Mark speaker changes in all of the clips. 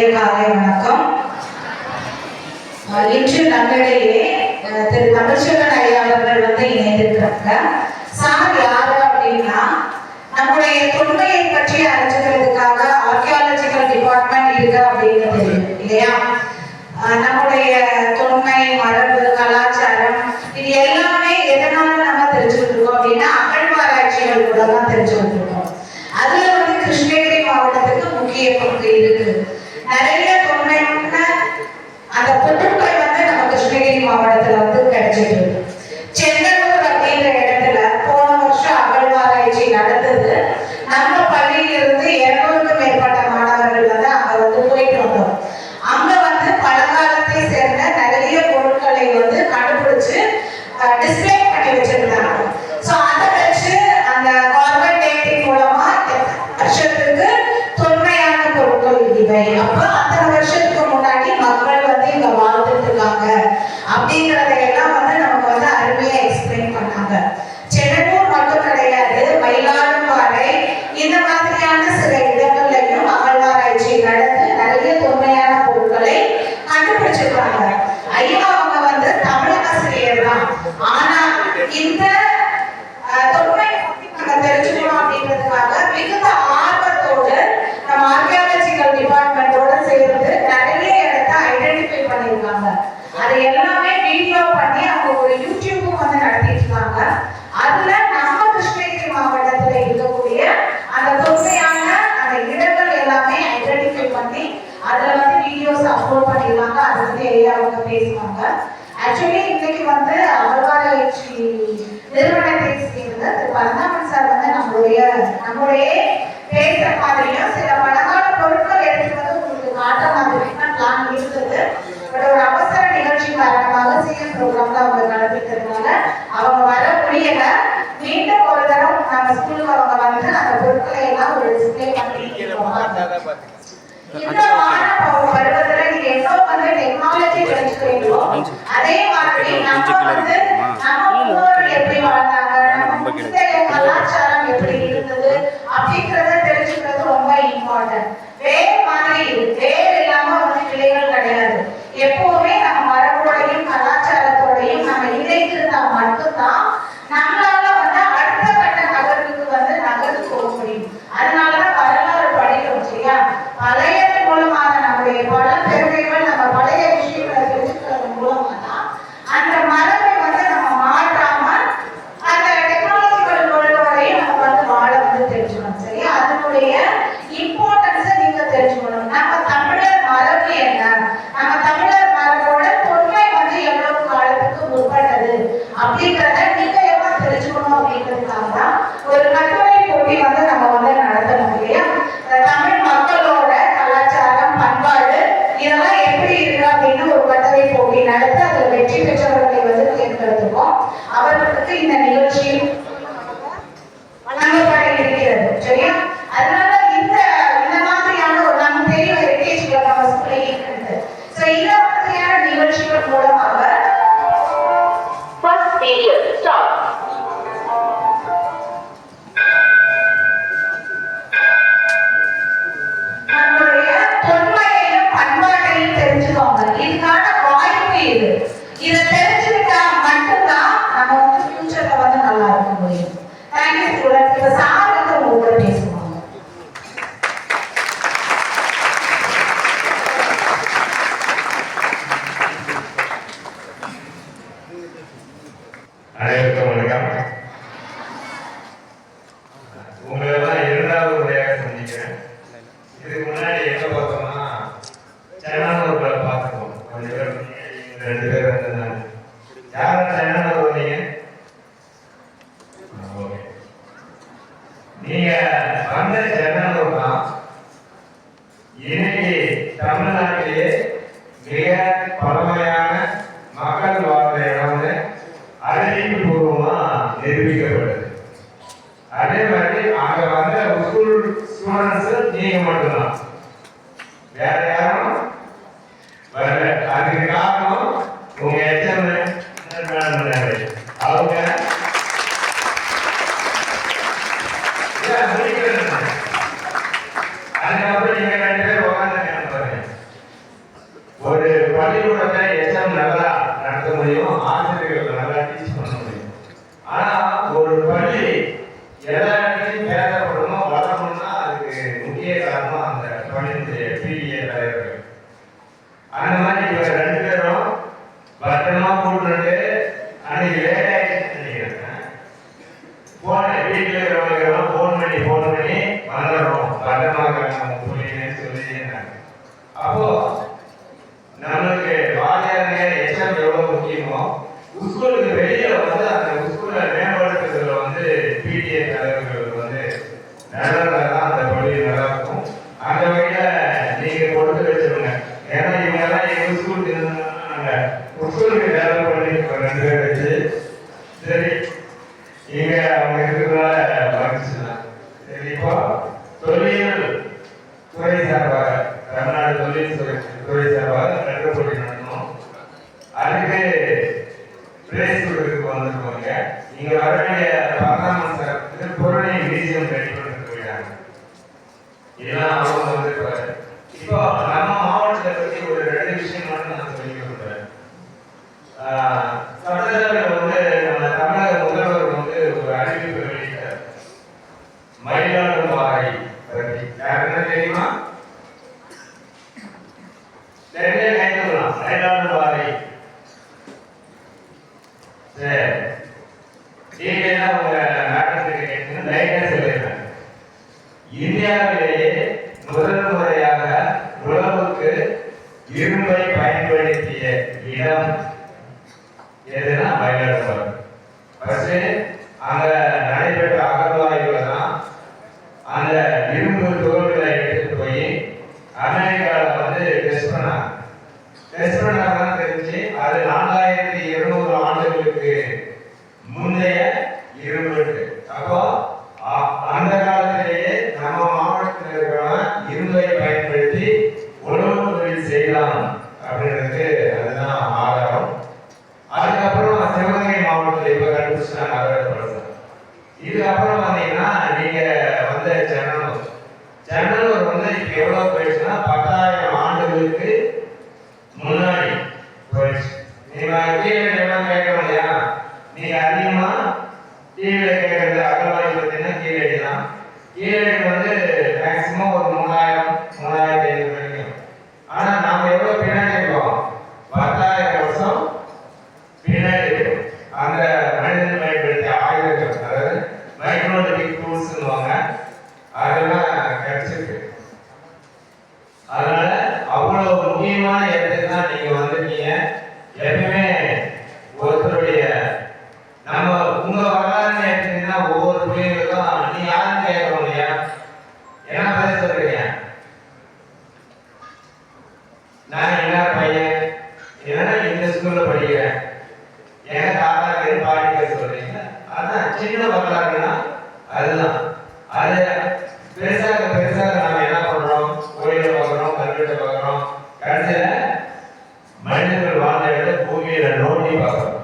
Speaker 1: இனிய காலை வணக்கம். இன்று நம்மிடையே திரு தமிழ்ச்செல்வன் ஐயா அவர்கள் வந்து இணைந்திருக்கிறாங்க. சார் யாரு அப்படின்னா நம்முடைய தொன்மையை பற்றி அறிஞ்சுக்கிறதுக்காக ஆர்கியாலஜிக்கல் டிபார்ட்மெண்ட் இருக்கு அப்படின்னு தெரியும் இல்லையா? நம்முடைய தொன்மை மரபு கலாச்சாரம் இது எல்லாமே எதனால நம்ம தெரிஞ்சுக்கிட்டு இருக்கோம் அப்படின்னா அகழ்வாராய்ச்சிகள் கூட தான் தெரிஞ்சு இருக்கோம் அதுல வந்து கிருஷ்ணகிரி மாவட்டத்துக்கு முக்கிய பங்கு இருக்கு. நிறைய பொம்மைன்னா அந்த பொண்ணு இருக்கக்கூடிய நம்முடைய பேச மாதிரியும் சில பழங்கால பொருட்கள் எடுத்துவது உங்களுக்கு காட்ட மாதிரி தான் பிளான் இருந்தது. பட் ஒரு அவசர நிகழ்ச்சி காரணமாக சிஎம் ப்ரோக்ராம்ல அவங்க நடத்திட்டதுனால அவங்க வர முடியல. மீண்டும் ஒரு தரம் நம்ம ஸ்கூலுக்கு அவங்க வந்து அந்த பொருட்களை எல்லாம் ஒரு டிஸ்பிளே பண்ணி இந்த மாணவ பருவத்துல நீங்க எவ்வளவு வந்து டெக்னாலஜி தெரிஞ்சுக்கிறீங்களோ அதே மாதிரி நம்ம வந்து இப்படி இருந்தது அப்படிங்கறத தெரிஞ்சுக்கிறது ரொம்ப இம்பார்ட்டன்ட் அந்த
Speaker 2: ஜனங்களும் ஏழை வடநாகரன் அப்போ யாருக்குன்னா தெரியுமா? நிறைய கைதுலாம் கைதான வாரை சரி. நீங்க என்ன உங்க நாட்டத்துக்கு கேட்கணும் லைட்டா முதல் முறையாக உழவுக்கு இரும்பை பயன்படுத்திய இடம் எதுனா மயிலாடுதுறை ஃபர்ஸ்ட் அங்கே இன்னைக்கு எவ்வளவு போயிடுச்சுன்னா பத்தாயிரம் ஆண்டுகளுக்கு முன்னாடி. মহিমায় போய் பார்க்கணும்.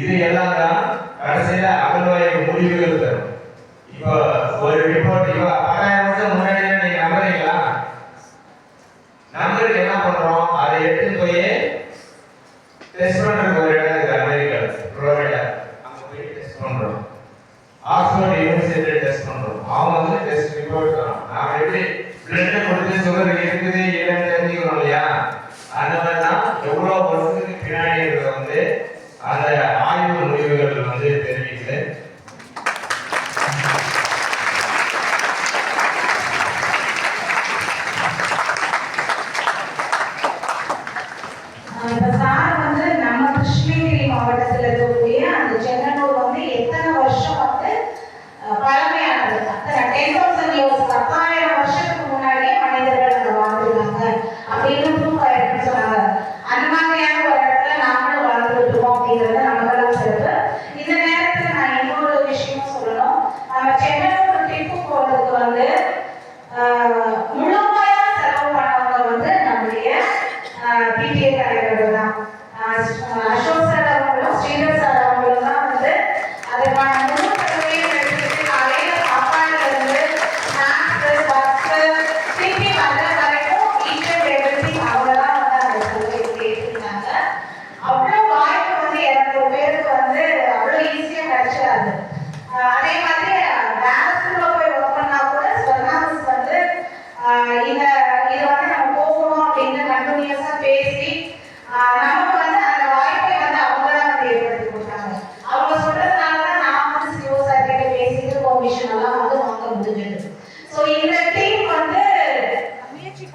Speaker 2: இது எல்லாம் தான் கடைசியில அகழ்வாய்வு முடிவுகள் தரும் இப்போ ஒரு ரிப்போர்ட் இப்போ பத்தாயிரம் வருஷம் முன்னாடி நீங்க நம்புறீங்களா? நம்பருக்கு என்ன பண்றோம்? அதை எடுத்து போய் டெஸ்ட் பண்றதுக்கு ஒரு இடம் இருக்கு அமெரிக்கா புளோரிடா. அங்க போய் டெஸ்ட் பண்றோம். ஆக்ஸ்போர்ட் யூனிவர்சிட்டி டெஸ்ட் பண்றோம். அவங்க வந்து டெஸ்ட் ரிப்போர்ட் தரோம் நாம எப்படி பிளட் கொடுத்து சுகர் இருக்குது இல்லைன்னு தெரிஞ்சுக்கிறோம் இல்லையா? அந்த மாதிரி தான் எவ்வளோ வருஷத்துக்கு பின்னாடி வந்து அந்த ஆய்வு முடிவுகள் வந்து தெரிவிக்குது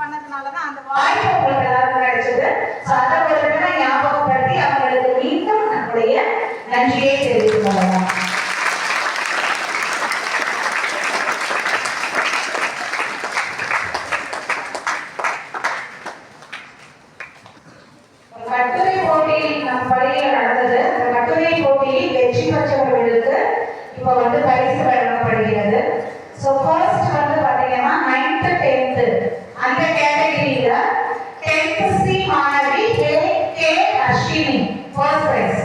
Speaker 1: பண்ணதுனாலதான் அந்த வாய்ப்பு உங்களுக்கு எல்லாருக்கும் கிடைச்சது. category the 10th C Manavi K. K. Ashimi, first.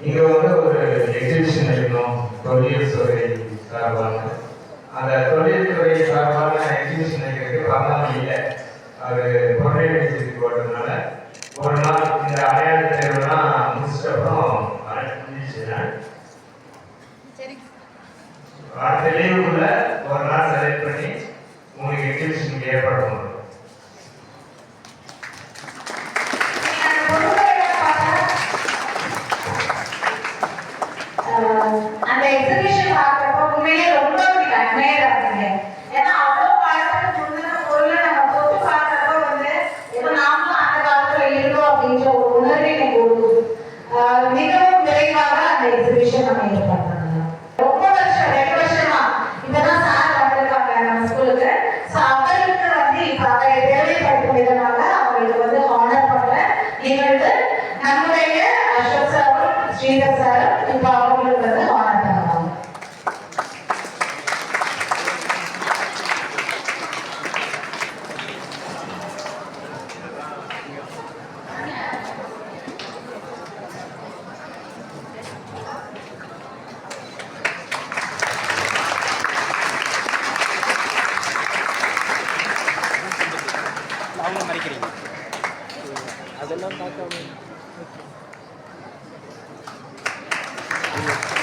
Speaker 2: இங்கே வந்து ஒரு எக்ஸிபிஷன் இருக்கணும் தொழில் துறை சார்பான அந்த தொழில் துறை சார்பான எக்ஸிபிஷன் வைக்கிறதுக்கு பரவாயில்ல இல்லை. அது பொருளை வச்சுட்டு போட்டதுனால ஒரு நாள் இந்த அடையாள தேர்வுலாம் முடிச்சிட்டப்புறம் தெளிவுக்குள்ள ஒரு நாள் செலக்ட் பண்ணி உங்களுக்கு எக்ஸிபிஷனுக்கு
Speaker 1: ஏற்படணும்
Speaker 3: essa, o Paulo. Thank
Speaker 1: you.